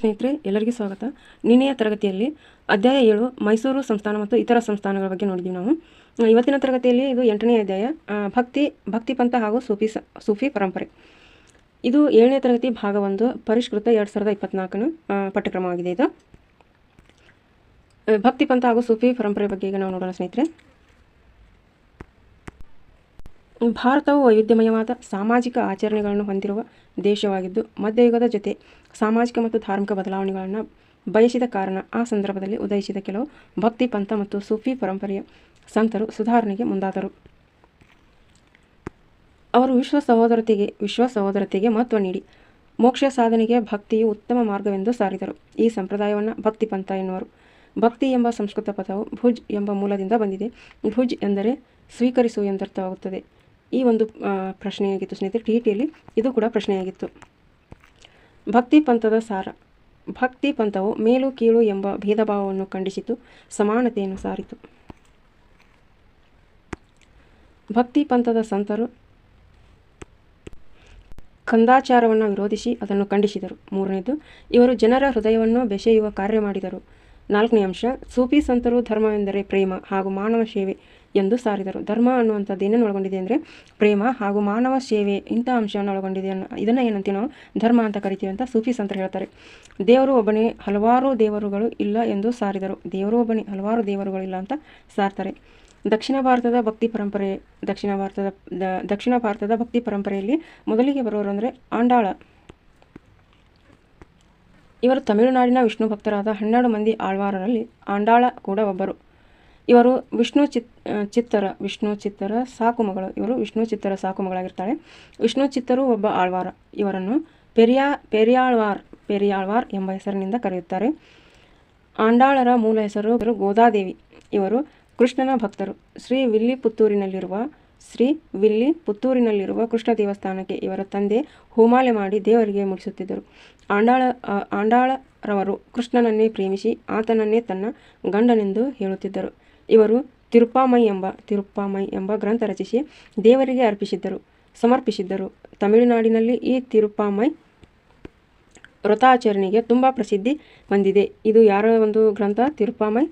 ಸ್ನೇಹಿತರೆ, ಎಲ್ಲರಿಗೂ ಸ್ವಾಗತ. ನಿನ್ನೆಯ ತರಗತಿಯಲ್ಲಿ ಅಧ್ಯಾಯ ಏಳು, ಮೈಸೂರು ಸಂಸ್ಥಾನ ಮತ್ತು ಇತರ ಸಂಸ್ಥಾನಗಳ ಬಗ್ಗೆ ನೋಡಿದ್ವಿ ನಾವು. ಇವತ್ತಿನ ತರಗತಿಯಲ್ಲಿ ಇದು ಎಂಟನೇ ಅಧ್ಯಾಯ ಭಕ್ತಿ ಭಕ್ತಿ ಪಂಥ ಹಾಗೂ ಸೂಫಿ ಸೂಫಿ ಪರಂಪರೆ. ಇದು ಏಳನೇ ತರಗತಿ ಭಾಗ ಒಂದು, ಪರಿಷ್ಕೃತ ಎರಡು ಸಾವಿರದ ಇಪ್ಪತ್ನಾಲ್ಕನ ಪಠ್ಯಕ್ರಮವಾಗಿದೆ ಇದು. ಭಕ್ತಿ ಪಂಥ ಹಾಗೂ ಸೂಫಿ ಪರಂಪರೆ ಬಗ್ಗೆ ಈಗ ನಾವು ನೋಡೋಣ ಸ್ನೇಹಿತರೆ. ಭಾರತವು ವೈವಿಧ್ಯಮಯವಾದ ಸಾಮಾಜಿಕ ಆಚರಣೆಗಳನ್ನು ಹೊಂದಿರುವ ದೇಶವಾಗಿದ್ದು, ಮಧ್ಯಯುಗದ ಜೊತೆ ಸಾಮಾಜಿಕ ಮತ್ತು ಧಾರ್ಮಿಕ ಬದಲಾವಣೆಗಳನ್ನು ಬಯಸಿದ ಕಾರಣ ಆ ಸಂದರ್ಭದಲ್ಲಿ ಉದಯಿಸಿದ ಕೆಲವು ಭಕ್ತಿ, ಪಂಥ ಮತ್ತು ಸೂಫಿ ಪರಂಪರೆಯ ಸಂತರು ಸುಧಾರಣೆಗೆ ಮುಂದಾದರು. ಅವರು ವಿಶ್ವ ಸಹೋದರತೆಗೆ ವಿಶ್ವ ಸಹೋದರತೆಗೆ ಮಹತ್ವ ನೀಡಿ, ಮೋಕ್ಷ ಸಾಧನೆಗೆ ಭಕ್ತಿಯು ಉತ್ತಮ ಮಾರ್ಗವೆಂದು ಸಾರಿದರು. ಈ ಸಂಪ್ರದಾಯವನ್ನು ಭಕ್ತಿ, ಪಂಥ ಎನ್ನುವರು. ಭಕ್ತಿ ಎಂಬ ಸಂಸ್ಕೃತ ಪದವು ಭುಜ್ ಎಂಬ ಮೂಲದಿಂದ ಬಂದಿದೆ. ಭುಜ್ ಎಂದರೆ ಸ್ವೀಕರಿಸು ಎಂದರ್ಥವಾಗುತ್ತದೆ. ಈ ಒಂದು ಪ್ರಶ್ನೆಯಾಗಿತ್ತು ಸ್ನೇಹಿತರೆ, ಟಿ ಟಿಯಲ್ಲಿ ಇದು ಕೂಡ ಪ್ರಶ್ನೆಯಾಗಿತ್ತು ಭಕ್ತಿ ಪಂಥದ ಸಾರ. ಭಕ್ತಿ ಪಂಥವು ಮೇಲು ಕೀಳು ಎಂಬ ಭೇದ ಭಾವವನ್ನು ಖಂಡಿಸಿತು, ಸಮಾನತೆಯನ್ನು ಸಾರಿತು. ಭಕ್ತಿ ಪಂಥದ ಸಂತರು ಕಂದಾಚಾರವನ್ನು ವಿರೋಧಿಸಿ ಅದನ್ನು ಖಂಡಿಸಿದರು. ಮೂರನೇದು, ಇವರು ಜನರ ಹೃದಯವನ್ನು ಬೆಸೆಯುವ ಕಾರ್ಯ ಮಾಡಿದರು. ನಾಲ್ಕನೇ ಅಂಶ, ಸೂಫಿ ಸಂತರು ಧರ್ಮವೆಂದರೆ ಪ್ರೇಮ ಹಾಗೂ ಮಾನವ ಸೇವೆ. ಎಂದು ಸಾರಿದರು. ಧರ್ಮ ಅನ್ನುವಂಥದ್ದು ಏನೇನು ಒಳಗೊಂಡಿದೆ ಅಂದರೆ ಪ್ರೇಮ ಹಾಗೂ ಮಾನವ ಸೇವೆ ಇಂಥ ಅಂಶವನ್ನು ಒಳಗೊಂಡಿದೆ ಅನ್ನೋ ಇದನ್ನು ಏನಂತೀವಿ ನಾವು? ಧರ್ಮ ಅಂತ ಕರಿತೀವಿ ಅಂತ ಸೂಫಿ ಸಂತರು ಹೇಳ್ತಾರೆ. ದೇವರು ಒಬ್ಬನೇ, ಹಲವಾರು ದೇವರುಗಳು ಇಲ್ಲ ಎಂದು ಸಾರಿದರು. ದೇವರು ಒಬ್ಬನೇ, ಹಲವಾರು ದೇವರುಗಳು ಇಲ್ಲ ಅಂತ ಸಾರ್ತಾರೆ. ದಕ್ಷಿಣ ಭಾರತದ ಭಕ್ತಿ ಪರಂಪರೆ, ದಕ್ಷಿಣ ಭಾರತದ ದಕ್ಷಿಣ ಭಾರತದ ಭಕ್ತಿ ಪರಂಪರೆಯಲ್ಲಿ ಮೊದಲಿಗೆ ಬರೋರು ಅಂದರೆ ಆಂಡಾಳ. ಇವರು ತಮಿಳುನಾಡಿನ ವಿಷ್ಣು ಭಕ್ತರಾದ ಹನ್ನೆರಡು ಮಂದಿ ಆಳ್ವಾರರಲ್ಲಿ ಆಂಡಾಳ ಕೂಡ ಒಬ್ಬರು. ಇವರು ವಿಷ್ಣು ಚಿತ್ ಚಿತ್ತರ, ವಿಷ್ಣು ಚಿತ್ತರ ಸಾಕುಮಗಳು. ಇವರು ವಿಷ್ಣು ಚಿತ್ತರ ಸಾಕು ಮಗಳಾಗಿರ್ತಾಳೆ ವಿಷ್ಣು ಚಿತ್ತರು ಒಬ್ಬ ಆಳ್ವಾರ. ಇವರನ್ನು ಪೆರಿಯಾ, ಪೆರಿಯಾಳ್ವಾರ್ ಪೆರಿಯಾಳ್ವಾರ್ ಎಂಬ ಹೆಸರಿನಿಂದ ಕರೆಯುತ್ತಾರೆ. ಆಂಡಾಳರ ಮೂಲ ಹೆಸರು ಗೋದಾದೇವಿ. ಇವರು ಕೃಷ್ಣನ ಭಕ್ತರು. ಶ್ರೀ ವಿಲ್ಲಿ ಪುತ್ತೂರಿನಲ್ಲಿರುವ ಶ್ರೀ ವಿಲ್ಲಿ ಪುತ್ತೂರಿನಲ್ಲಿರುವ ಕೃಷ್ಣ ದೇವಸ್ಥಾನಕ್ಕೆ ಇವರ ತಂದೆ ಹೋಮಾಲೆ ಮಾಡಿ ದೇವರಿಗೆ ಮುಡಿಸುತ್ತಿದ್ದರು. ಆಂಡಾಳ ಆಂಡಾಳರವರು ಕೃಷ್ಣನನ್ನೇ ಪ್ರೇಮಿಸಿ ಆತನನ್ನೇ ತನ್ನ ಗಂಡನೆಂದು ಹೇಳುತ್ತಿದ್ದರು. ಇವರು ತಿರುಪಾಮೈ ಎಂಬ ತಿರುಪಾಮೈ ಎಂಬ ಗ್ರಂಥ ರಚಿಸಿ ದೇವರಿಗೆ ಅರ್ಪಿಸಿದ್ದರು, ಸಮರ್ಪಿಸಿದ್ದರು. ತಮಿಳುನಾಡಿನಲ್ಲಿ ಈ ತಿರುಪಾಮೈ ವ್ರತಾಚರಣೆಗೆ ತುಂಬ ಪ್ರಸಿದ್ಧಿ ಹೊಂದಿದೆ. ಇದು ಯಾರ ಒಂದು ಗ್ರಂಥ? ತಿರುಪಾಮೈ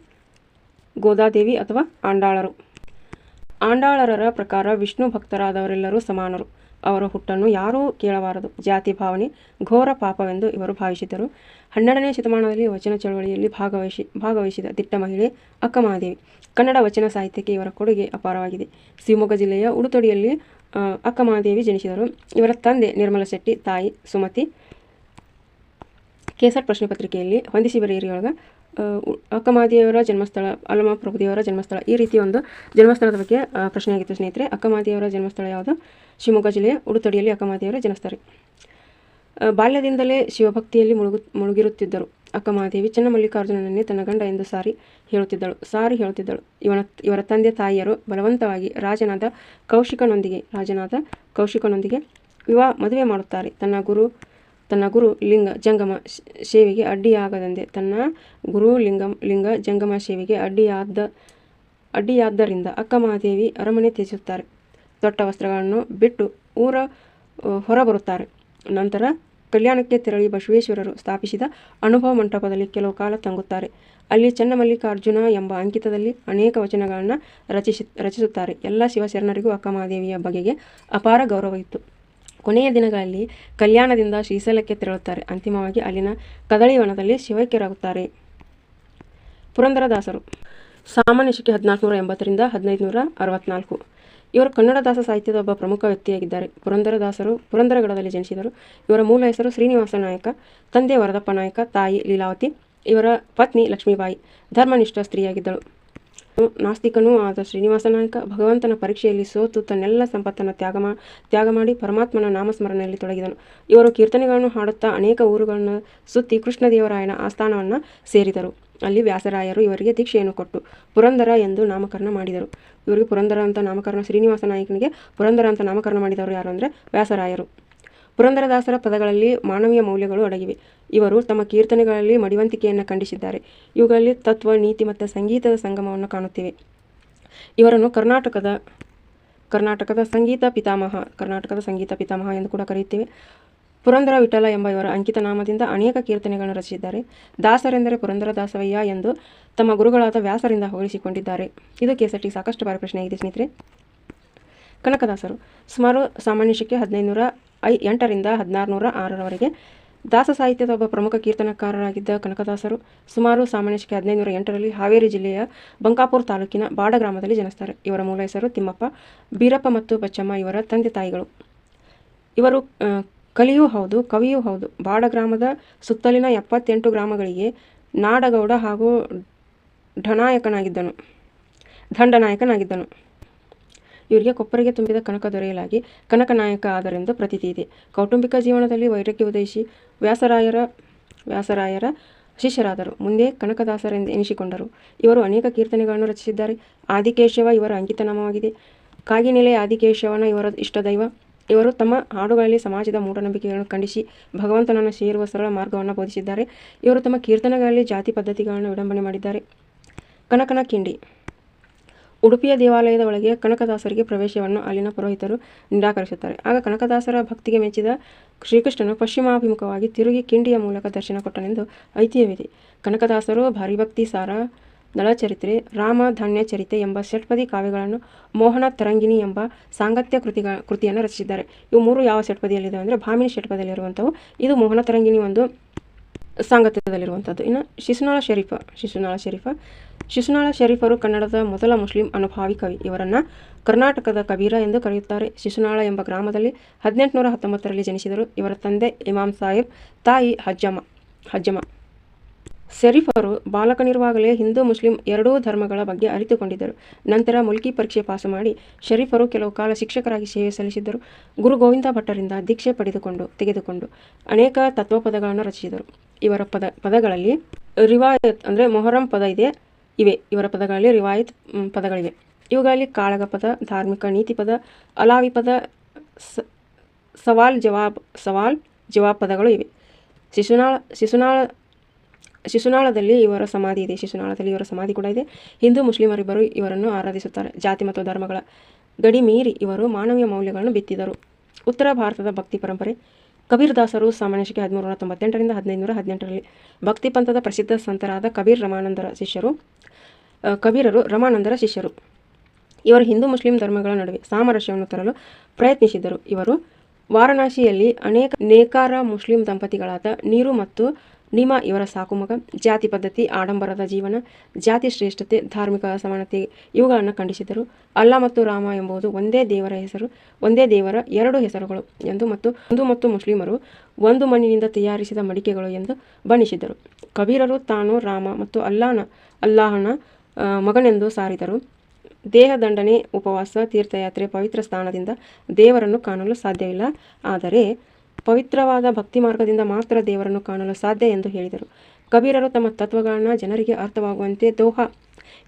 ಗೋದಾದೇವಿ ಅಥವಾ ಆಂಡಾಳರು? ಆಂಡಾಳರರ ಪ್ರಕಾರ ವಿಷ್ಣು ಭಕ್ತರಾದವರೆಲ್ಲರೂ ಸಮಾನರು. ಅವರ ಹುಟ್ಟನ್ನು ಯಾರೂ ಕೇಳಬಾರದು. ಜಾತಿ ಭಾವನೆ ಘೋರ ಪಾಪವೆಂದು ಇವರು ಭಾವಿಸಿದ್ದರು. ಹನ್ನೆರಡನೇ ಶತಮಾನದಲ್ಲಿ ವಚನ ಚಳವಳಿಯಲ್ಲಿ ಭಾಗವಹಿಸಿ ಭಾಗವಹಿಸಿದ ದಿಟ್ಟ ಮಹಿಳೆ ಅಕ್ಕಮಹಾದೇವಿ. ಕನ್ನಡ ವಚನ ಸಾಹಿತ್ಯಕ್ಕೆ ಇವರ ಕೊಡುಗೆ ಅಪಾರವಾಗಿದೆ. ಶಿವಮೊಗ್ಗ ಜಿಲ್ಲೆಯ ಉಡುತೊಡಿಯಲ್ಲಿ ಅಕ್ಕಮಹಾದೇವಿ ಜನಿಸಿದರು. ಇವರ ತಂದೆ ನಿರ್ಮಲ ಶೆಟ್ಟಿ, ತಾಯಿ ಸುಮತಿ. ಕೇಸರ್ ಪ್ರಶ್ನೆ ಪತ್ರಿಕೆಯಲ್ಲಿ ಹೊಂದಿಸಿ ಅಕ್ಕ ಅಕ್ಕಮಾದಿಯವರ ಜನ್ಮಸ್ಥಳ ಅಲಮ ಪ್ರಭುದೇವರ ಜನ್ಮಸ್ಥಳ ಈ ರೀತಿ ಒಂದು ಜನ್ಮಸ್ಥಳದ ಬಗ್ಗೆ ಪ್ರಶ್ನೆಯಾಗಿತ್ತು ಸ್ನೇಹಿತರೆ. ಅಕ್ಕಮಾದಿಯವರ ಜನ್ಮಸ್ಥಳ ಯಾವುದು? ಶಿವಮೊಗ್ಗ ಜಿಲ್ಲೆಯ ಉಡುತೊಡಿಯಲ್ಲಿ ಅಕ್ಕಮಾದಿಯವರ ಜನಿಸ್ತಾರೆ ಬಾಲ್ಯದಿಂದಲೇ ಶಿವಭಕ್ತಿಯಲ್ಲಿ ಮುಳುಗು, ಮುಳುಗಿರುತ್ತಿದ್ದರು. ಅಕ್ಕಮಹಾದೇವಿ ಚನ್ನಮಲ್ಲಿಕಾರ್ಜುನನನ್ನೇ ತನ್ನ ಗಂಡ ಎಂದು ಸಾರಿ ಹೇಳುತ್ತಿದ್ದಳು. ಸಾರಿ ಹೇಳುತ್ತಿದ್ದಳು. ಇವನ, ಇವರ ತಂದೆ ತಾಯಿಯರು ಬಲವಂತವಾಗಿ ರಾಜನಾದ ಕೌಶಿಕನೊಂದಿಗೆ ರಾಜನಾದ ಕೌಶಿಕನೊಂದಿಗೆ ವಿವಾಹ, ಮದುವೆ ಮಾಡುತ್ತಾರೆ. ತನ್ನ ಗುರು ತನ್ನ ಗುರು ಲಿಂಗ ಜಂಗಮ ಸೇವೆಗೆ ಅಡ್ಡಿಯಾಗದಂತೆ ತನ್ನ ಗುರು ಲಿಂಗಂ, ಲಿಂಗ ಜಂಗಮ ಸೇವೆಗೆ ಅಡ್ಡಿಯಾದ, ಅಡ್ಡಿಯಾದ್ದರಿಂದ ಅಕ್ಕಮಹಾದೇವಿ ಅರಮನೆ ತ್ಯಜಿಸುತ್ತಾರೆ. ದೊಡ್ಡ ವಸ್ತ್ರಗಳನ್ನು ಬಿಟ್ಟು ಊರ ಹೊರಬರುತ್ತಾರೆ. ನಂತರ ಕಲ್ಯಾಣಕ್ಕೆ ತೆರಳಿ ಬಸವೇಶ್ವರರು ಸ್ಥಾಪಿಸಿದ ಅನುಭವ ಮಂಟಪದಲ್ಲಿ ಕೆಲವು ಕಾಲ ತಂಗುತ್ತಾರೆ. ಅಲ್ಲಿ ಚನ್ನಮಲ್ಲಿಕಾರ್ಜುನ ಎಂಬ ಅಂಕಿತದಲ್ಲಿ ಅನೇಕ ವಚನಗಳನ್ನು ರಚಿಸಿ, ರಚಿಸುತ್ತಾರೆ. ಎಲ್ಲ ಶಿವಶರಣರಿಗೂ ಅಕ್ಕಮಹಾದೇವಿಯ ಬಗೆಗೆ ಅಪಾರ ಗೌರವವಿತ್ತು ಕೊನೆಯ ದಿನಗಳಲ್ಲಿ ಕಲ್ಯಾಣದಿಂದ ಶ್ರೀಶೈಲಕ್ಕೆ ತೆರಳುತ್ತಾರೆ. ಅಂತಿಮವಾಗಿ ಅಲ್ಲಿನ ಕದಳಿವನದಲ್ಲಿ ಶಿವೈಕ್ಯರಾಗುತ್ತಾರೆ ಪುರಂದರದಾಸರು. ಸಾಮಾನ್ಯ ಶುಕಿಕ್ಕೆ ಹದಿನಾಲ್ಕು ನೂರ ಎಂಬತ್ತರಿಂದ ಹದಿನೈದುನೂರ ಅರವತ್ನಾಲ್ಕು. ಇವರು ಕನ್ನಡದಾಸ ಸಾಹಿತ್ಯದ ಒಬ್ಬ ಪ್ರಮುಖ ವ್ಯಕ್ತಿಯಾಗಿದ್ದಾರೆ. ಪುರಂದರದಾಸರು ಪುರಂದರಗಡದಲ್ಲಿ ಜನಿಸಿದರು. ಇವರ ಮೂಲ ಹೆಸರು ಶ್ರೀನಿವಾಸ ನಾಯಕ, ತಂದೆ ವರದಪ್ಪ ನಾಯಕ, ತಾಯಿ ಲೀಲಾವತಿ, ಇವರ ಪತ್ನಿ ಲಕ್ಷ್ಮೀಬಾಯಿ. ಧರ್ಮನಿಷ್ಠ ಸ್ತ್ರೀಯಾಗಿದ್ದಳು. ನಾಸ್ತಿಕನೂ ಆದ ಶ್ರೀನಿವಾಸ ನಾಯಕ ಭಗವಂತನ ಪರೀಕ್ಷೆಯಲ್ಲಿ ಸೋತು ತನ್ನೆಲ್ಲ ಸಂಪತ್ತನ್ನು ತ್ಯಾಗ ಮಾ, ತ್ಯಾಗ ಮಾಡಿ ಪರಮಾತ್ಮನ ನಾಮಸ್ಮರಣೆಯಲ್ಲಿ ತೊಡಗಿದನು. ಇವರು ಕೀರ್ತನೆಗಳನ್ನು ಹಾಡುತ್ತಾ ಅನೇಕ ಊರುಗಳನ್ನು ಸುತ್ತಿ ಕೃಷ್ಣದೇವರಾಯನ ಆಸ್ಥಾನವನ್ನು ಸೇರಿದರು. ಅಲ್ಲಿ ವ್ಯಾಸರಾಯರು ಇವರಿಗೆ ದೀಕ್ಷೆಯನ್ನು ಕೊಟ್ಟು ಪುರಂದರ ಎಂದು ನಾಮಕರಣ ಮಾಡಿದರು. ಇವರಿಗೆ ಪುರಂದರ ಅಂತ ನಾಮಕರಣ ಶ್ರೀನಿವಾಸ ನಾಯಕನಿಗೆ ಪುರಂದರ ಅಂತ ನಾಮಕರಣ ಮಾಡಿದವರು ಯಾರು ಅಂದರೆ ವ್ಯಾಸರಾಯರು. ಪುರಂದರದಾಸರ ಪದಗಳಲ್ಲಿ ಮಾನವೀಯ ಮೌಲ್ಯಗಳು ಅಡಗಿವೆ. ಇವರು ತಮ್ಮ ಕೀರ್ತನೆಗಳಲ್ಲಿ ಮಡಿವಂತಿಕೆಯನ್ನು ಖಂಡಿಸಿದ್ದಾರೆ. ಇವುಗಳಲ್ಲಿ ತತ್ವ, ನೀತಿ ಮತ್ತು ಸಂಗೀತದ ಸಂಗಮವನ್ನು ಕಾಣುತ್ತೇವೆ. ಇವರನ್ನು ಕರ್ನಾಟಕದ ಕರ್ನಾಟಕದ ಸಂಗೀತ ಪಿತಾಮಹ, ಕರ್ನಾಟಕದ ಸಂಗೀತ ಪಿತಾಮಹ ಎಂದು ಕೂಡ ಕರೆಯುತ್ತೇವೆ. ಪುರಂದರ ವಿಠಲ ಎಂಬ ಇವರ ಅಂಕಿತ ನಾಮದಿಂದ ಅನೇಕ ಕೀರ್ತನೆಗಳನ್ನು ರಚಿಸಿದ್ದಾರೆ. ದಾಸರೆಂದರೆ ಪುರಂದರ ದಾಸವಯ್ಯ ಎಂದು ತಮ್ಮ ಗುರುಗಳಾದ ವ್ಯಾಸರಿಂದ ಹೊಗಳಿಸಿಕೊಂಡಿದ್ದಾರೆ. ಇದು ಕೆಸಟಿ ಸಾಕಷ್ಟು ಬಾರಿ ಪ್ರಶ್ನೆಯಾಗಿದೆ ಸ್ನೇಹಿತರೆ. ಕನಕದಾಸರು ಸುಮಾರು ಸಾಮಾನ್ಯ ಹದಿನೈದು ಹದಿನೈದುನೂರ ಐ ಎಂಟರಿಂದ ಹದಿನಾರುನೂರ ಆರರವರೆಗೆ ದಾಸ ಸಾಹಿತ್ಯದ ಒಬ್ಬ ಪ್ರಮುಖ ಕೀರ್ತನಕಾರರಾಗಿದ್ದ ಕನಕದಾಸರು ಸುಮಾರು ಸಾಮಾನ್ಯ ಶಕೆ ಹದಿನೈದುನೂರ ಎಂಟರಲ್ಲಿ ಹಾವೇರಿ ಜಿಲ್ಲೆಯ ಬಂಕಾಪುರ ತಾಲೂಕಿನ ಬಾಡ ಗ್ರಾಮದಲ್ಲಿ ಜನಿಸ್ತಾರೆ. ಇವರ ಮೂಲ ಹೆಸರು ತಿಮ್ಮಪ್ಪ, ಬೀರಪ್ಪ ಮತ್ತು ಬಚ್ಚಮ್ಮ ಇವರ ತಂದೆ ತಾಯಿಗಳು. ಇವರು ಕಲಿಯೂ ಹೌದು, ಕವಿಯೂ ಹೌದು. ಬಾಡ ಗ್ರಾಮದ ಸುತ್ತಲಿನ ಎಪ್ಪತ್ತೆಂಟು ಗ್ರಾಮಗಳಿಗೆ ನಾಡಗೌಡ ಹಾಗೂ ಢನಾಯಕನಾಗಿದ್ದನು. ದಂಡನಾಯಕನಾಗಿದ್ದನು ಇವರಿಗೆ ಕೊಪ್ಪರಿಗೆ ತುಂಬಿದ ಕನಕ ದೊರೆಯಲಾಗಿ ಕನಕನಾಯಕ ಆದರೆಂದು ಪ್ರತೀತಿ ಇದೆ. ಕೌಟುಂಬಿಕ ಜೀವನದಲ್ಲಿ ವೈರಕ್ಯ ಉದಯಿಸಿ ವ್ಯಾಸರಾಯರ ವ್ಯಾಸರಾಯರ ಶಿಷ್ಯರಾದರು. ಮುಂದೆ ಕನಕದಾಸರೆಂದು ಎನಿಸಿಕೊಂಡರು. ಇವರು ಅನೇಕ ಕೀರ್ತನೆಗಳನ್ನು ರಚಿಸಿದ್ದಾರೆ. ಆದಿಕೇಶವ ಇವರ ಅಂಕಿತನಾಮವಾಗಿದೆ. ಕಾಗಿನೆಲೆ ಆದಿಕೇಶವನ ಇವರ ಇಷ್ಟದೈವ. ಇವರು ತಮ್ಮ ಹಾಡುಗಳಲ್ಲಿ ಸಮಾಜದ ಮೂಢನಂಬಿಕೆಗಳನ್ನು ಖಂಡಿಸಿ ಭಗವಂತನನ್ನು ಸೇರುವ ಸರಳ ಮಾರ್ಗವನ್ನು ಬೋಧಿಸಿದ್ದಾರೆ. ಇವರು ತಮ್ಮ ಕೀರ್ತನೆಗಳಲ್ಲಿ ಜಾತಿ ಪದ್ಧತಿಗಳನ್ನು ವಿಡಂಬನೆ ಮಾಡಿದ್ದಾರೆ. ಕನಕನ ಕಿಂಡಿ. ಉಡುಪಿಯ ದೇವಾಲಯದ ಒಳಗೆ ಕನಕದಾಸರಿಗೆ ಪ್ರವೇಶವನ್ನು ಅಲ್ಲಿನ ಪುರೋಹಿತರು ನಿರಾಕರಿಸುತ್ತಾರೆ. ಆಗ ಕನಕದಾಸರ ಭಕ್ತಿಗೆ ಮೆಚ್ಚಿದ ಶ್ರೀಕೃಷ್ಣನು ಪಶ್ಚಿಮಾಭಿಮುಖವಾಗಿ ತಿರುಗಿ ಕಿಂಡಿಯ ಮೂಲಕ ದರ್ಶನ ಕೊಟ್ಟನೆಂದು ಐತಿಹ್ಯವಿದೆ. ಕನಕದಾಸರು ಭಾರಿಭಕ್ತಿ ಸಾರ, ನಳಚರಿತ್ರೆ, ರಾಮ ಧಾನ್ಯ ಚರಿತೆ ಎಂಬ ಷಟ್ಪದಿ ಕಾವ್ಯಗಳನ್ನು ಮೋಹನ ತರಂಗಿಣಿ ಎಂಬ ಸಾಂಗತ್ಯ ಕೃತಿಗ, ಕೃತಿಯನ್ನು ರಚಿಸಿದ್ದಾರೆ. ಇವು ಮೂರು ಯಾವ ಷಟ್ಪದಿಯಲ್ಲಿದೆ ಅಂದರೆ ಭಾಮಿನಿ ಷಟ್ಪದಿಯಲ್ಲಿರುವಂಥವು. ಇದು ಮೋಹನ ತರಂಗಿಣಿ ಒಂದು ಸಾಂಗತ್ಯದಲ್ಲಿರುವಂಥದ್ದು ಇನ್ನು ಶಿಶುನಾಳ ಶರೀಫ ಶಿಶುನಾಳ ಶರೀಫ. ಶಿಶುನಾಳ ಶರೀಫರು ಕನ್ನಡದ ಮೊದಲ ಮುಸ್ಲಿಂ ಅನುಭಾವಿ ಕವಿ. ಇವರನ್ನು ಕರ್ನಾಟಕದ ಕಬೀರ ಎಂದು ಕರೆಯುತ್ತಾರೆ. ಶಿಶುನಾಳ ಎಂಬ ಗ್ರಾಮದಲ್ಲಿ ಹದಿನೆಂಟುನೂರ ಹತ್ತೊಂಬತ್ತರಲ್ಲಿ ಜನಿಸಿದರು. ಇವರ ತಂದೆ ಇಮಾಮ್ ಸಾಹೇಬ್, ತಾಯಿ ಹಜ್ಜಮ್ಮ ಹಜ್ಜಮ್ಮ. ಶರೀಫರು ಬಾಲಕನಿರುವಾಗಲೇ ಹಿಂದೂ ಮುಸ್ಲಿಂ ಎರಡೂ ಧರ್ಮಗಳ ಬಗ್ಗೆ ಅರಿತುಕೊಂಡಿದ್ದರು. ನಂತರ ಮುಲ್ಕಿ ಪರೀಕ್ಷೆ ಪಾಸು ಮಾಡಿ ಶರೀಫರು ಕೆಲವು ಕಾಲ ಶಿಕ್ಷಕರಾಗಿ ಸೇವೆ ಸಲ್ಲಿಸಿದ್ದರು. ಗುರು ಗೋವಿಂದ ಭಟ್ಟರಿಂದ ದೀಕ್ಷೆ ಪಡೆದುಕೊಂಡು ತೆಗೆದುಕೊಂಡು ಅನೇಕ ತತ್ವಪದಗಳನ್ನು ರಚಿಸಿದರು. ಇವರ ಪದ, ಪದಗಳಲ್ಲಿ ರಿವಾಯತ್ ಅಂದರೆ ಮೊಹರಂ ಪದ ಇದೆ, ಇವೆ. ಇವರ ಪದಗಳಲ್ಲಿ ರಿವಾಯತ್ ಪದಗಳಿವೆ. ಇವುಗಳಲ್ಲಿ ಕಾಳಗ ಪದ, ಧಾರ್ಮಿಕ ನೀತಿ ಪದ, ಅಲಾವಿ ಪದ, ಸ- ಸವಾಲ್ ಜವಾಬ್ ಸವಾಲ್ ಜವಾಬ್ ಪದಗಳು ಇವೆ. ಶಿಶುನಾಳ ಶಿಶುನಾಳ ಶಿಶುನಾಳದಲ್ಲಿ ಇವರ ಸಮಾಧಿ ಇದೆ, ಶಿಶುನಾಳದಲ್ಲಿ ಇವರ ಸಮಾಧಿ ಕೂಡ ಇದೆ. ಹಿಂದೂ ಮುಸ್ಲಿಮರಿಬ್ಬರು ಇವರನ್ನು ಆರಾಧಿಸುತ್ತಾರೆ. ಜಾತಿ ಮತ್ತು ಧರ್ಮಗಳ ಗಡಿ ಮೀರಿ ಇವರು ಮಾನವೀಯ ಮೌಲ್ಯಗಳನ್ನು ಬಿತ್ತಿದರು. ಉತ್ತರ ಭಾರತದ ಭಕ್ತಿ ಪರಂಪರೆ. ಕಬೀರ್ ದಾಸರು ಸಾಮಾನ್ಯ ಶಕೆ ಹದಿಮೂರುನೂರ ತೊಂಬತ್ತೆಂಟರಿಂದ ಹದಿನೈದುನೂರ ಹದಿನೆಂಟರಲ್ಲಿ ಭಕ್ತಿ ಪಂಥದ ಪ್ರಸಿದ್ಧ ಸಂತರಾದ ಕಬೀರ್ ರಮಾನಂದರ ಶಿಷ್ಯರು ಕಬೀರರು ರಮಾನಂದರ ಶಿಷ್ಯರು. ಇವರು ಹಿಂದೂ ಮುಸ್ಲಿಂ ಧರ್ಮಗಳ ನಡುವೆ ಸಾಮರಸ್ಯವನ್ನು ತರಲು ಪ್ರಯತ್ನಿಸಿದರು ಇವರು ವಾರಣಾಸಿಯಲ್ಲಿ ಅನೇಕ ನೇಕಾರ ಮುಸ್ಲಿಂ ದಂಪತಿಗಳಾದ ನೀರು ಮತ್ತು ನಿಮಾ ಇವರ ಸಾಕುಮಗ ಜಾತಿ ಪದ್ಧತಿ, ಆಡಂಬರದ ಜೀವನ, ಜಾತಿ ಶ್ರೇಷ್ಠತೆ, ಧಾರ್ಮಿಕ ಅಸಮಾನತೆ ಇವುಗಳನ್ನು ಖಂಡಿಸಿದರು. ಅಲ್ಲಾ ಮತ್ತು ರಾಮ ಎಂಬುದು ಒಂದೇ ದೇವರ ಹೆಸರು, ಒಂದೇ ದೇವರ ಎರಡು ಹೆಸರುಗಳು ಎಂದು ಮತ್ತು ಹಿಂದೂ ಮತ್ತು ಮುಸ್ಲಿಮರು ಒಂದು ಮಣ್ಣಿನಿಂದ ತಯಾರಿಸಿದ ಮಡಿಕೆಗಳು ಎಂದು ಬಣ್ಣಿಸಿದರು. ಕಬೀರರು ತಾನು ರಾಮ ಮತ್ತು ಅಲ್ಲಾನ, ಅಲ್ಲಾಹನ ಮಗನೆಂದು ಸಾರಿದರು. ದೇಹ ದಂಡನೆ ಉಪವಾಸ, ತೀರ್ಥಯಾತ್ರೆ, ಪವಿತ್ರ ಸ್ಥಾನದಿಂದ ದೇವರನ್ನು ಕಾಣಲು ಸಾಧ್ಯವಿಲ್ಲ. ಆದರೆ ಪವಿತ್ರವಾದ ಭಕ್ತಿ ಮಾರ್ಗದಿಂದ ಮಾತ್ರ ದೇವರನ್ನು ಕಾಣಲು ಸಾಧ್ಯ ಎಂದು ಹೇಳಿದರು. ಕಬೀರರು ತಮ್ಮ ತತ್ವಗಳನ್ನು ಜನರಿಗೆ ಅರ್ಥವಾಗುವಂತೆ ದೋಹ,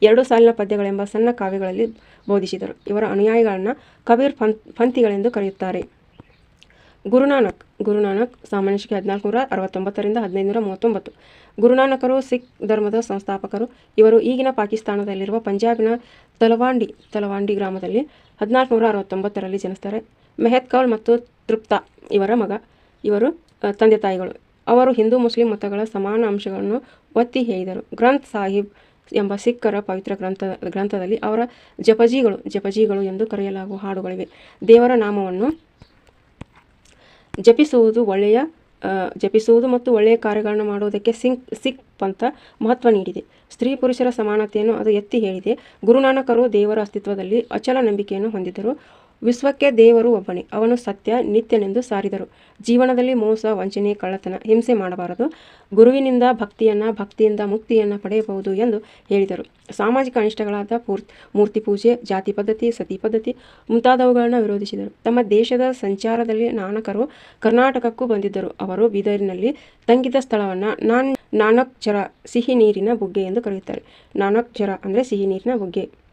ಎರಡು ಸಾಲಿನ ಪದ್ಯಗಳೆಂಬ ಸಣ್ಣ ಕಾವ್ಯಗಳಲ್ಲಿ ಬೋಧಿಸಿದರು. ಇವರ ಅನುಯಾಯಿಗಳನ್ನು ಕಬೀರ್ ಪಂತ್ ಪಂಥಿಗಳೆಂದು ಕರೆಯುತ್ತಾರೆ. ಗುರುನಾನಕ್ ಗುರುನಾನಕ್ ಸಾಮಾನ್ಯ ಹದಿನಾಲ್ಕು ಹದಿನಾಲ್ಕುನೂರ ಅರವತ್ತೊಂಬತ್ತರಿಂದ ಹದಿನೈದುನೂರ ಮೂವತ್ತೊಂಬತ್ತು. ಗುರುನಾನಕರು ಸಿಖ್ ಧರ್ಮದ ಸಂಸ್ಥಾಪಕರು. ಇವರು ಈಗಿನ ಪಾಕಿಸ್ತಾನದಲ್ಲಿರುವ ಪಂಜಾಬಿನ ತಲವಾಂಡಿ ತಲವಾಂಡಿ ಗ್ರಾಮದಲ್ಲಿ ಹದಿನಾಲ್ಕುನೂರ ಅರವತ್ತೊಂಬತ್ತರಲ್ಲಿ ಜನಿಸ್ತಾರೆ. ಮೆಹತ್ ಕೌಲ್ ಮತ್ತು ತೃಪ್ತ ಇವರ ಮಗ. ಇವರು ತಂದೆ ತಾಯಿಗಳು. ಅವರು ಹಿಂದೂ, ಮುಸ್ಲಿಂ ಮತಗಳ ಸಮಾನ ಅಂಶಗಳನ್ನು ಒತ್ತಿ ಹೇಳಿದರು. ಗ್ರಂಥ್ ಸಾಹಿಬ್ ಎಂಬ ಸಿಖ್ಖರ ಪವಿತ್ರ ಗ್ರಂಥ, ಗ್ರಂಥದಲ್ಲಿ ಅವರ ಜಪಜಿಗಳು ಜಪಜಿಗಳು ಎಂದು ಕರೆಯಲಾಗುವ ಹಾಡುಗಳಿವೆ. ದೇವರ ನಾಮವನ್ನು ಜಪಿಸುವುದು ಒಳ್ಳೆಯ ಜಪಿಸುವುದು ಮತ್ತು ಒಳ್ಳೆಯ ಕಾರ್ಯಗಳನ್ನು ಮಾಡುವುದಕ್ಕೆ ಸಿಂಗ್ ಸಿಖ್ ಪಂಥ ಮಹತ್ವ ನೀಡಿದೆ. ಸ್ತ್ರೀ ಪುರುಷರ ಸಮಾನತೆಯನ್ನು ಅದು ಎತ್ತಿ ಹೇಳಿದೆ. ಗುರುನಾನಕರು ದೇವರ ಅಸ್ತಿತ್ವದಲ್ಲಿ ಅಚಲ ನಂಬಿಕೆಯನ್ನು ಹೊಂದಿದ್ದರು. ವಿಶ್ವಕ್ಕೆ ದೇವರು ಒಬ್ಬನೇ. ಅವನು ಸತ್ಯ, ನಿತ್ಯನೆಂದು ಸಾರಿದರು. ಜೀವನದಲ್ಲಿ ಮೋಸ, ವಂಚನೆ, ಕಳ್ಳತನ, ಹಿಂಸೆ ಮಾಡಬಾರದು. ಗುರುವಿನಿಂದ ಭಕ್ತಿಯನ್ನು, ಭಕ್ತಿಯಿಂದ ಮುಕ್ತಿಯನ್ನು ಪಡೆಯಬಹುದು ಎಂದು ಹೇಳಿದರು. ಸಾಮಾಜಿಕ ಅನಿಷ್ಟಗಳಾದ ಮೂರ್ತಿ ಪೂಜೆ, ಜಾತಿ ಪದ್ಧತಿ, ಸತಿ ಪದ್ಧತಿ ಮುಂತಾದವುಗಳನ್ನು ವಿರೋಧಿಸಿದರು. ತಮ್ಮ ದೇಶದ ಸಂಚಾರದಲ್ಲಿ ನಾನಕರು ಕರ್ನಾಟಕಕ್ಕೂ ಬಂದಿದ್ದರು. ಅವರು ಬೀದರಿನಲ್ಲಿ ತಂಗಿದ ಸ್ಥಳವನ್ನು ನಾನ್ ನಾನಕ್ ಜರ ಸಿಹಿ ನೀರಿನ ಬುಗ್ಗೆ ಎಂದು ಕರೆಯುತ್ತಾರೆ. ನಾನಕ್ ಜರ ಅಂದರೆ ಸಿಹಿ ನೀರಿನ ಬುಗ್ಗೆ.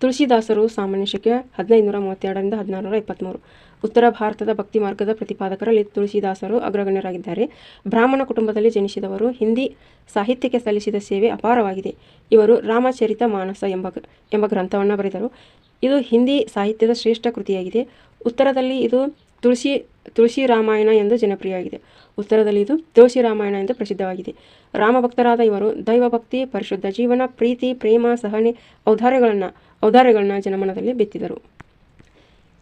ತುಳಸಿದಾಸರು ಸಾಮಾನ್ಯ ಶಕೆ ಹದಿನೈದುನೂರ ಮೂವತ್ತೆರಡರಿಂದ ಹದಿನಾರುನೂರ ಇಪ್ಪತ್ತ್ಮೂರು. ಉತ್ತರ ಭಾರತದ ಭಕ್ತಿ ಮಾರ್ಗದ ಪ್ರತಿಪಾದಕರಲ್ಲಿ ತುಳಸಿದಾಸರು ಅಗ್ರಗಣ್ಯರಾಗಿದ್ದಾರೆ. ಬ್ರಾಹ್ಮಣ ಕುಟುಂಬದಲ್ಲಿ ಜನಿಸಿದವರು ಹಿಂದಿ ಸಾಹಿತ್ಯಕ್ಕೆ ಸಲ್ಲಿಸಿದ ಸೇವೆ ಅಪಾರವಾಗಿದೆ. ಇವರು ರಾಮಚರಿತ ಮಾನಸ ಎಂಬ ಎಂಬ ಗ್ರಂಥವನ್ನು ಬರೆದರು. ಇದು ಹಿಂದಿ ಸಾಹಿತ್ಯದ ಶ್ರೇಷ್ಠ ಕೃತಿಯಾಗಿದೆ. ಉತ್ತರದಲ್ಲಿ ಇದು ತುಳಸಿ ತುಳಸಿ ರಾಮಾಯಣ ಎಂದು ಜನಪ್ರಿಯವಾಗಿದೆ. ಉತ್ತರದಲ್ಲಿ ಇದು ತುಳಸಿ ರಾಮಾಯಣ ಎಂದು ಪ್ರಸಿದ್ಧವಾಗಿದೆ. ರಾಮಭಕ್ತರಾದ ಇವರು ದೈವಭಕ್ತಿ, ಪರಿಶುದ್ಧ ಜೀವನ, ಪ್ರೀತಿ, ಪ್ರೇಮ, ಸಹನೆ, ಔದಾರ್ಯಗಳನ್ನು ಔದಾರ್ಯಗಳನ್ನ ಜನಮನದಲ್ಲಿ ಬಿತ್ತಿದರು.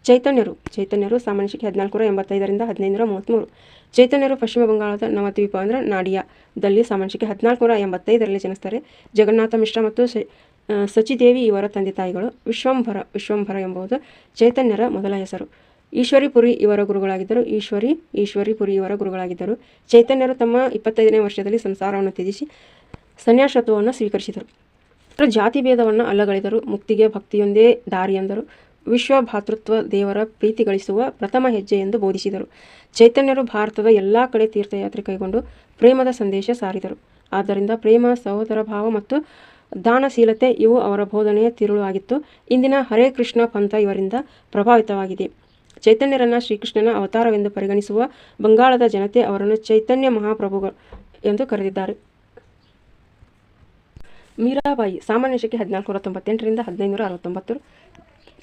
ಚೈತನ್ಯರು ಚೈತನ್ಯರು ಸಾಮಾನ್ಯ ಶಿಕ್ಷೆ ಹದಿನಾಲ್ಕುನೂರ ಎಂಬತ್ತೈದರಿಂದ ಹದಿನೈದುನೂರ ಮೂವತ್ತ್ಮೂರು ಚೈತನ್ಯರು ಪಶ್ಚಿಮ ಬಂಗಾಳದ ನವದ್ವೀಪ ಅಂದರೆ ನಾಡಿಯಾದಲ್ಲಿ ಸಾಮಾನ್ಯ ಶಿಕ್ಷೆ ಹದಿನಾಲ್ಕುನೂರ ಎಂಬತ್ತೈದರಲ್ಲಿ ಜನಿಸ್ತಾರೆ. ಜಗನ್ನಾಥ ಮಿಶ್ರ ಮತ್ತು ಸಚಿದೇವಿ ಇವರ ತಂದೆ ತಾಯಿಗಳು. ವಿಶ್ವಂಭರ ವಿಶ್ವಂಭರ ಎಂಬುದು ಚೈತನ್ಯರ ಮೊದಲ ಹೆಸರು. ಈಶ್ವರಿಪುರಿ ಇವರ ಗುರುಗಳಾಗಿದ್ದರು. ಈಶ್ವರಿ, ಈಶ್ವರಿಪುರಿ ಇವರ ಗುರುಗಳಾಗಿದ್ದರು. ಚೈತನ್ಯರು ತಮ್ಮ ಇಪ್ಪತ್ತೈದನೇ ವರ್ಷದಲ್ಲಿ ಸಂಸಾರವನ್ನು ತ್ಯಜಿಸಿ ಸನ್ಯಾಸತ್ವವನ್ನು ಸ್ವೀಕರಿಸಿದರು. ಜಾತಿ ಭೇದವನ್ನು ಅಲ್ಲಗಳೆದರು. ಮುಕ್ತಿಗೆ ಭಕ್ತಿಯೊಂದೇ ದಾರಿ ಎಂದರು ವಿಶ್ವ ಭಾತೃತ್ವ ದೇವರ ಪ್ರೀತಿ ಗಳಿಸುವ ಪ್ರಥಮ ಹೆಜ್ಜೆ ಎಂದು ಬೋಧಿಸಿದರು. ಚೈತನ್ಯರು ಭಾರತದ ಎಲ್ಲ ಕಡೆ ತೀರ್ಥಯಾತ್ರೆ ಕೈಗೊಂಡು ಪ್ರೇಮದ ಸಂದೇಶ ಸಾರಿದರು. ಆದ್ದರಿಂದ ಪ್ರೇಮ, ಸಹೋದರ ಭಾವ ಮತ್ತು ದಾನಶೀಲತೆ ಇವು ಅವರ ಬೋಧನೆಯ ತಿರುಳು ಆಗಿತ್ತು. ಇಂದಿನ ಹರೇ ಕೃಷ್ಣ ಪಂಥ ಇವರಿಂದ ಪ್ರಭಾವಿತವಾಗಿದೆ. ಚೈತನ್ಯರನ್ನ ಶ್ರೀಕೃಷ್ಣನ ಅವತಾರವೆಂದು ಪರಿಗಣಿಸುವ ಬಂಗಾಳದ ಜನತೆ ಅವರನ್ನು ಚೈತನ್ಯ ಮಹಾಪ್ರಭುಗಳು ಎಂದು ಕರೆದಿದ್ದಾರೆ. ಮೀರಾಬಾಯಿ, ಸಾಮಾನ್ಯ ಶಕೆ ಹದಿನಾಲ್ಕುನೂರ ತೊಂಬತ್ತೆಂಟರಿಂದ ಹದಿನೈದುನೂರ ಅರವತ್ತೊಂಬತ್ತು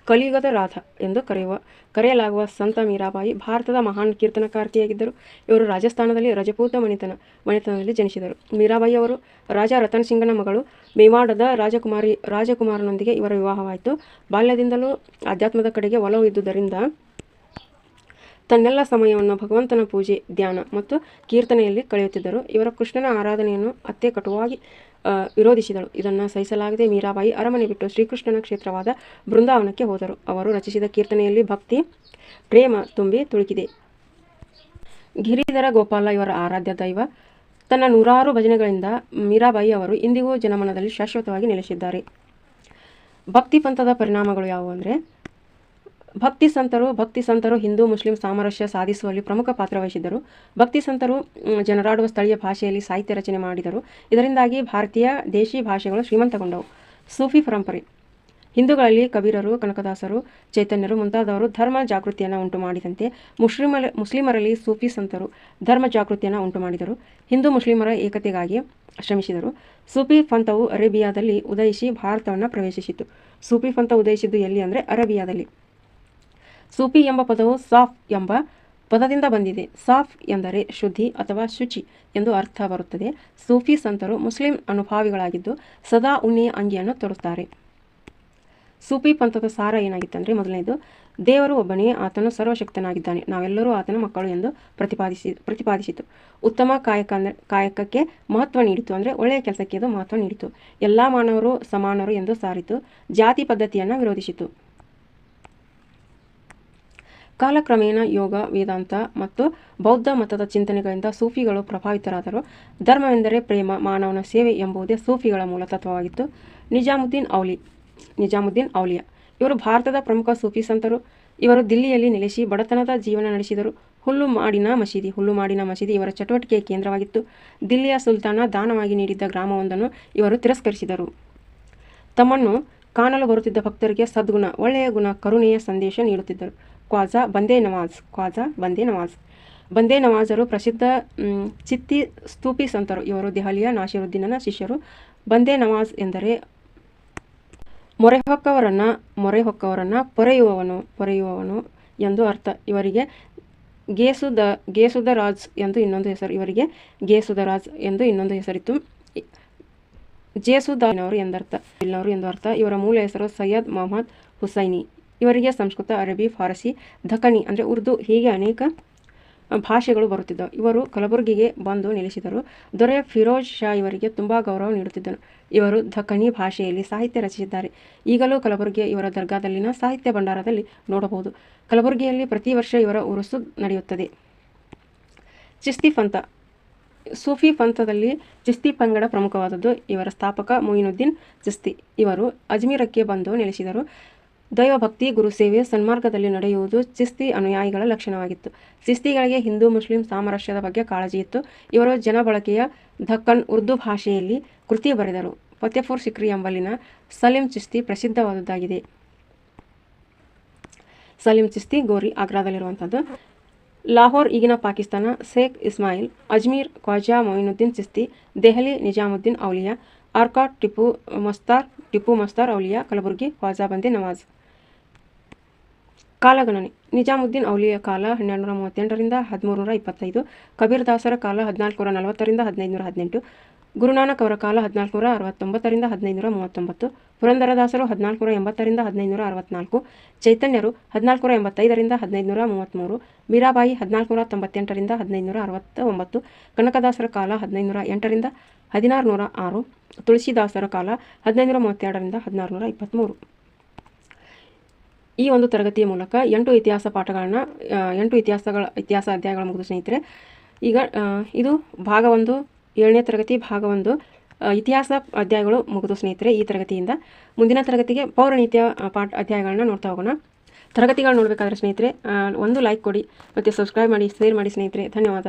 ಕಲಿಯುಗದ ರಾಧ ಎಂದು ಕರೆಯುವ, ಕರೆಯಲಾಗುವ ಸಂತ ಮೀರಾಬಾಯಿ ಭಾರತದ ಮಹಾನ್ ಕೀರ್ತನಕಾರ್ತಿಯಾಗಿದ್ದರು ಇವರು ರಾಜಸ್ಥಾನದಲ್ಲಿ ರಜಪೂತ ಮಣಿತನ, ಮಣಿತನದಲ್ಲಿ ಜನಿಸಿದರು. ಮೀರಾಬಾಯಿ ಅವರು ರಾಜ ರತನ್ ಸಿಂಗನ ಮಗಳು. ಮೇವಾಡದ ರಾಜಕುಮಾರಿ, ರಾಜಕುಮಾರನೊಂದಿಗೆ ಇವರ ವಿವಾಹವಾಯಿತು. ಬಾಲ್ಯದಿಂದಲೂ ಆಧ್ಯಾತ್ಮದ ಕಡೆಗೆ ಒಲವು ಇದ್ದುದರಿಂದ ತನ್ನೆಲ್ಲ ಸಮಯವನ್ನು ಭಗವಂತನ ಪೂಜೆ, ಧ್ಯಾನ ಮತ್ತು ಕೀರ್ತನೆಯಲ್ಲಿ ಕಳೆಯುತ್ತಿದ್ದರು. ಇವರ ಕೃಷ್ಣನ ಆರಾಧನೆಯನ್ನು ಅತ್ತೆ ಕಟುವಾಗಿ ವಿರೋಧಿಸಿದಳು. ಇದನ್ನು ಸಹಿಸಲಾಗದೆ ಮೀರಾಬಾಯಿ ಅರಮನೆ ಬಿಟ್ಟು ಶ್ರೀಕೃಷ್ಣನ ಕ್ಷೇತ್ರವಾದ ಬೃಂದಾವನಕ್ಕೆ ಹೋದರು. ಅವರು ರಚಿಸಿದ ಕೀರ್ತನೆಯಲ್ಲಿ ಭಕ್ತಿ, ಪ್ರೇಮ ತುಂಬಿ ತುಳುಕಿದೆ. ಗಿರಿಧರ ಗೋಪಾಲ ಇವರ ಆರಾಧ್ಯ ದೈವ. ತನ್ನ ನೂರಾರು ಭಜನೆಗಳಿಂದ ಮೀರಾಬಾಯಿ ಅವರು ಇಂದಿಗೂ ಜನಮನದಲ್ಲಿ ಶಾಶ್ವತವಾಗಿ ನೆಲೆಸಿದ್ದಾರೆ. ಭಕ್ತಿ ಪಂಥದ ಪರಿಣಾಮಗಳು ಯಾವುವು ಅಂದರೆ ಭಕ್ತಿ ಸಂತರು ಭಕ್ತಿ ಸಂತರು ಹಿಂದೂ, ಮುಸ್ಲಿಂ ಸಾಮರಸ್ಯ ಸಾಧಿಸುವಲ್ಲಿ ಪ್ರಮುಖ ಪಾತ್ರ ವಹಿಸಿದ್ದರು. ಭಕ್ತಿ ಸಂತರು ಜನರಾಡುವ ಸ್ಥಳೀಯ ಭಾಷೆಯಲ್ಲಿ ಸಾಹಿತ್ಯ ರಚನೆ ಮಾಡಿದರು. ಇದರಿಂದಾಗಿ ಭಾರತೀಯ ದೇಶಿ ಭಾಷೆಗಳು ಶ್ರೀಮಂತಗೊಂಡವು. ಸೂಫಿ ಪರಂಪರೆ. ಹಿಂದೂಗಳಲ್ಲಿ ಕಬೀರರು, ಕನಕದಾಸರು, ಚೈತನ್ಯರು ಮುಂತಾದವರು ಧರ್ಮ ಜಾಗೃತಿಯನ್ನು ಉಂಟು ಮಾಡಿದಂತೆ ಮುಸ್ಲಿಮರ, ಮುಸ್ಲಿಮರಲ್ಲಿ ಸೂಫಿ ಸಂತರು ಧರ್ಮ ಜಾಗೃತಿಯನ್ನು ಉಂಟು ಮಾಡಿದರು. ಹಿಂದೂ ಮುಸ್ಲಿಮರ ಏಕತೆಗಾಗಿ ಶ್ರಮಿಸಿದರು. ಸೂಫಿ ಪಂಥವು ಅರೇಬಿಯಾದಲ್ಲಿ ಉದಯಿಸಿ ಭಾರತವನ್ನು ಪ್ರವೇಶಿಸಿತು. ಸೂಫಿ ಪಂಥ ಉದಯಿಸಿದ್ದು ಎಲ್ಲಿ ಅಂದರೆ ಅರೇಬಿಯಾದಲ್ಲಿ. ಸೂಫಿ ಎಂಬ ಪದವು ಸಾಫ್ ಎಂಬ ಪದದಿಂದ ಬಂದಿದೆ. ಸಾಫ್ ಎಂದರೆ ಶುದ್ಧಿ ಅಥವಾ ಶುಚಿ ಎಂದು ಅರ್ಥ ಬರುತ್ತದೆ. ಸೂಫಿ ಸಂತರು ಮುಸ್ಲಿಂ ಅನುಭಾವಿಗಳಾಗಿದ್ದು ಸದಾ ಉಣ್ಣೆಯ ಅಂಗಿಯನ್ನು ತೊಡುತ್ತಾರೆ. ಸೂಫಿ ಪಂಥದ ಸಾರ ಏನಾಗಿತ್ತಂದರೆ ಮೊದಲನೇದು, ದೇವರು ಒಬ್ಬನೇ ಆತನು ಸರ್ವಶಕ್ತನಾಗಿದ್ದಾನೆ. ನಾವೆಲ್ಲರೂ ಆತನ ಮಕ್ಕಳು ಎಂದು ಪ್ರತಿಪಾದಿಸಿ, ಪ್ರತಿಪಾದಿಸಿತು. ಉತ್ತಮ ಕಾಯಕ ಕಾಯಕಕ್ಕೆ ಮಹತ್ವ ನೀಡಿತು ಅಂದರೆ ಒಳ್ಳೆಯ ಕೆಲಸಕ್ಕೆ ಅದು ಮಹತ್ವ ನೀಡಿತು. ಎಲ್ಲ ಮಾನವರು ಸಮಾನರು ಎಂದು ಸಾರಿತು. ಜಾತಿ ಪದ್ಧತಿಯನ್ನು ವಿರೋಧಿಸಿತು. ಕಾಲಕ್ರಮೇಣ ಯೋಗ, ವೇದಾಂತ ಮತ್ತು ಬೌದ್ಧ ಮತದ ಚಿಂತನೆಗಳಿಂದ ಸೂಫಿಗಳು ಪ್ರಭಾವಿತರಾದರು. ಧರ್ಮವೆಂದರೆ ಪ್ರೇಮ, ಮಾನವನ ಸೇವೆ ಎಂಬುದೇ ಸೂಫಿಗಳ ಮೂಲ ತತ್ವವಾಗಿತ್ತು. ನಿಜಾಮುದ್ದೀನ್ ಔಲಿ, ನಿಜಾಮುದ್ದೀನ್ ಔಲಿಯಾ. ಇವರು ಭಾರತದ ಪ್ರಮುಖ ಸೂಫಿ ಸಂತರು. ಇವರು ದಿಲ್ಲಿಯಲ್ಲಿ ನೆಲೆಸಿ ಬಡತನದ ಜೀವನ ನಡೆಸಿದರು. ಹುಲ್ಲು ಮಾಡಿನ ಮಸೀದಿ, ಹುಲ್ಲು ಮಾಡಿನ ಮಸೀದಿ ಇವರ ಚಟುವಟಿಕೆಯ ಕೇಂದ್ರವಾಗಿತ್ತು. ದಿಲ್ಲಿಯ ಸುಲ್ತಾನ ದಾನವಾಗಿ ನೀಡಿದ್ದ ಗ್ರಾಮವೊಂದನ್ನು ಇವರು ತಿರಸ್ಕರಿಸಿದರು. ತಮ್ಮನ್ನು ಕಾಣಲು ಬರುತ್ತಿದ್ದ ಭಕ್ತರಿಗೆ ಸದ್ಗುಣ, ಒಳ್ಳೆಯ ಗುಣ, ಕರುಣೆಯ ಸಂದೇಶ ನೀಡುತ್ತಿದ್ದರು. ಕ್ವಾಜಾ ಬಂದೇ ನವಾಜ್ ಖ್ವಾಜಾ ಬಂದೇ ನವಾಜ್ ಬಂದೇ ನವಾಜರು ಪ್ರಸಿದ್ಧ ಚಿತ್ತಿ ಸ್ತೂಪಿ ಸಂತರು. ಇವರು ದೆಹಲಿಯ ನಾಸಿರುದ್ದೀನನ ಶಿಷ್ಯರು. ಬಂದೇ ನವಾಜ್ ಎಂದರೆ ಮೊರೆ ಹೊಕ್ಕವರನ್ನು ಪೊರೆಯುವವನು ಪೊರೆಯುವವನು ಎಂದು ಅರ್ಥ. ಇವರಿಗೆ ಗೇಸುದ ಗೇಸುದ ರಾಜ್ ಎಂದು ಇನ್ನೊಂದು ಹೆಸರು, ಇವರಿಗೆ ಗೇಸುದ ರಾಜ್ ಎಂದು ಇನ್ನೊಂದು ಹೆಸರಿತ್ತು. ಜೇಸುದಾನವರು ಎಂದರ್ಥ, ಇಲ್ಲವರು ಎಂದು ಅರ್ಥ. ಇವರ ಮೂಲ ಹೆಸರು ಸೈಯದ್ ಮೊಹಮ್ಮದ್ ಹುಸೈನಿ. ಇವರಿಗೆ ಸಂಸ್ಕೃತ, ಅರಬಿ, ಫಾರಸಿ ದಖಣಿ ಅಂದರೆ ಉರ್ದು ಹೀಗೆ ಅನೇಕ ಭಾಷೆಗಳು ಬರುತ್ತಿದ್ದವು. ಇವರು ಕಲಬುರಗಿಗೆ ಬಂದು ನೆಲೆಸಿದರು. ದೊರೆ ಫಿರೋಜ್ ಶಾ ಇವರಿಗೆ ತುಂಬ ಗೌರವ ನೀಡುತ್ತಿದ್ದನು. ಇವರು ದಖಣಿ ಭಾಷೆಯಲ್ಲಿ ಸಾಹಿತ್ಯ ರಚಿಸಿದ್ದಾರೆ. ಈಗಲೂ ಕಲಬುರಗಿಯ ಇವರ ದರ್ಗಾದಲ್ಲಿನ ಸಾಹಿತ್ಯ ಭಂಡಾರದಲ್ಲಿ ನೋಡಬಹುದು. ಕಲಬುರಗಿಯಲ್ಲಿ ಪ್ರತಿ ವರ್ಷ ಇವರ ಉರುಸು ನಡೆಯುತ್ತದೆ. ಚಿಸ್ತಿ ಪಂಥ, ಸೂಫಿ ಪಂಥದಲ್ಲಿ ಚಿಸ್ತಿ ಪಂಗಡ ಪ್ರಮುಖವಾದದ್ದು ಇವರ ಸ್ಥಾಪಕ ಮೊಯಿನುದ್ದೀನ್ ಚಿಸ್ತಿ. ಇವರು ಅಜ್ಮೀರಕ್ಕೆ ಬಂದು ನೆಲೆಸಿದರು. ದೈವಭಕ್ತಿ ಗುರುಸೇವೆ ಸನ್ಮಾರ್ಗದಲ್ಲಿ ನಡೆಯುವುದು ಚಿಸ್ತಿ ಅನುಯಾಯಿಗಳ ಲಕ್ಷಣವಾಗಿತ್ತು. ಚಿಸ್ತಿಗಳಿಗೆ ಹಿಂದೂ, ಮುಸ್ಲಿಂ, ಸಾಮರಸ್ಯದ ಬಗ್ಗೆ ಕಾಳಜಿ ಇತ್ತು. ಇವರು ಜನಬಳಕೆಯ ದಕ್ಕನ್ ಉರ್ದು ಭಾಷೆಯಲ್ಲಿ ಕೃತಿ ಬರೆದರು. ಫತೇಪುರ್ ಸಿಕ್ರಿ ಎಂಬಲ್ಲಿನ ಸಲೀಂ ಚಿಸ್ತಿ ಪ್ರಸಿದ್ಧವಾದದ್ದಾಗಿದೆ ಸಲೀಂ ಚಿಸ್ತಿ ಗೋರಿ ಆಗ್ರಾದಲ್ಲಿರುವಂಥದ್ದು. ಲಾಹೋರ್, ಈಗಿನ ಪಾಕಿಸ್ತಾನ, ಶೇಖ್ ಇಸ್ಮಾಯಿಲ್, ಅಜ್ಮೀರ್, ಖ್ವಾಜಾ ಮೊಯಿನುದ್ದೀನ್ ಚಿಸ್ತಿ, ದೆಹಲಿ ನಿಜಾಮುದ್ದೀನ್ ಔಲಿಯಾ, ಆರ್ಕಾಟ್ ಟಿಪ್ಪು ಮಸ್ತಾರ್ ಟಿಪ್ಪು ಮಸ್ತಾರ್ ಔಲಿಯಾ, ಕಲಬುರ್ಗಿ ಖ್ವಾಜಾ ಬಂದಿ ನವಾಜ್. ಕಾಲಗಣನೆ. ನಿಜಾಮುದ್ದೀನ್ ಔಲಿಯ ಕಾಲ ಹನ್ನೆರಡು ನೂರ ಮೂವತ್ತೆಂಟರಿಂದ ಹದಿಮೂರು ನೂರ ಇಪ್ಪತ್ತೈದು ಕಬೀರ್ ದಾಸರ ಕಾಲ ಹದಿನಾಲ್ಕು ನೂರ ನಲವತ್ತರಿಂದ ಹದಿನೈದು ನೂರ ಹದಿನೆಂಟು ಗುರುನಾನಕ್ ಅವರ ಕಾಲ ಹದಿನಾಲ್ಕು ನೂರ ಅರವತ್ತೊಂಬತ್ತರಿಂದ ಹದಿನೈದು ನೂರ ಮೂವತ್ತೊಂಬತ್ತು ಪುರಂದರದಾಸರು ಹದಿನಾಲ್ಕು ನೂರ ಎಂಬತ್ತರಿಂದ ಹದಿನೈದು ನೂರ ಅರವತ್ನಾಲ್ಕು ಚೈತನ್ಯರು ಹದಿನಾಲ್ಕು ನೂರ ಎಂಬತ್ತೈದರಿಂದ ಹದಿನೈದು ನೂರ ಮೂವತ್ತ್ಮೂರು ಮೀರಾಬಾಯಿ ಹದಿನಾಲ್ಕು ನೂರ ತೊಂಬತ್ತೆಂಟರಿಂದ ಹದಿನೈದು ನೂರ ಅರವತ್ತ ಒಂಬತ್ತು ಕನಕದಾಸರ ಕಾಲ ಹದಿನೈದು ನೂರ ಎಂಟರಿಂದ ಹದಿನಾರು ನೂರ ಆರು ತುಳಸಿದಾಸರ ಕಾಲ ಹದಿನೈದು ನೂರ ಮೂವತ್ತೆರಡರಿಂದ ಹದಿನಾರು ನೂರ ಇಪ್ಪತ್ತ್ಮೂರು ಈ ಒಂದು ತರಗತಿಯ ಮೂಲಕ ಎಂಟು ಇತಿಹಾಸ ಪಾಠಗಳನ್ನು ಎಂಟು ಇತಿಹಾಸಗಳ, ಇತಿಹಾಸ ಅಧ್ಯಾಯಗಳ ಮುಗಿದು ಸ್ನೇಹಿತರೆ, ಈಗ ಇದು ಭಾಗ ಒಂದು, ಏಳನೇ ತರಗತಿ ಭಾಗ ಒಂದು ಇತಿಹಾಸ ಅಧ್ಯಾಯಗಳು ಮುಗಿದು ಸ್ನೇಹಿತರೆ ಈ ತರಗತಿಯಿಂದ. ಮುಂದಿನ ತರಗತಿಗೆ ಪೌರನೀತಿಯ ಪಾಠ ಅಧ್ಯಾಯಗಳನ್ನ ನೋಡ್ತಾ ಹೋಗೋಣ. ತರಗತಿಗಳು ನೋಡಬೇಕಾದ್ರೆ ಸ್ನೇಹಿತರೆ ಒಂದು ಲೈಕ್ ಕೊಡಿ ಮತ್ತು ಸಬ್ಸ್ಕ್ರೈಬ್ ಮಾಡಿ ಶೇರ್ ಮಾಡಿ ಸ್ನೇಹಿತರೆ. ಧನ್ಯವಾದ.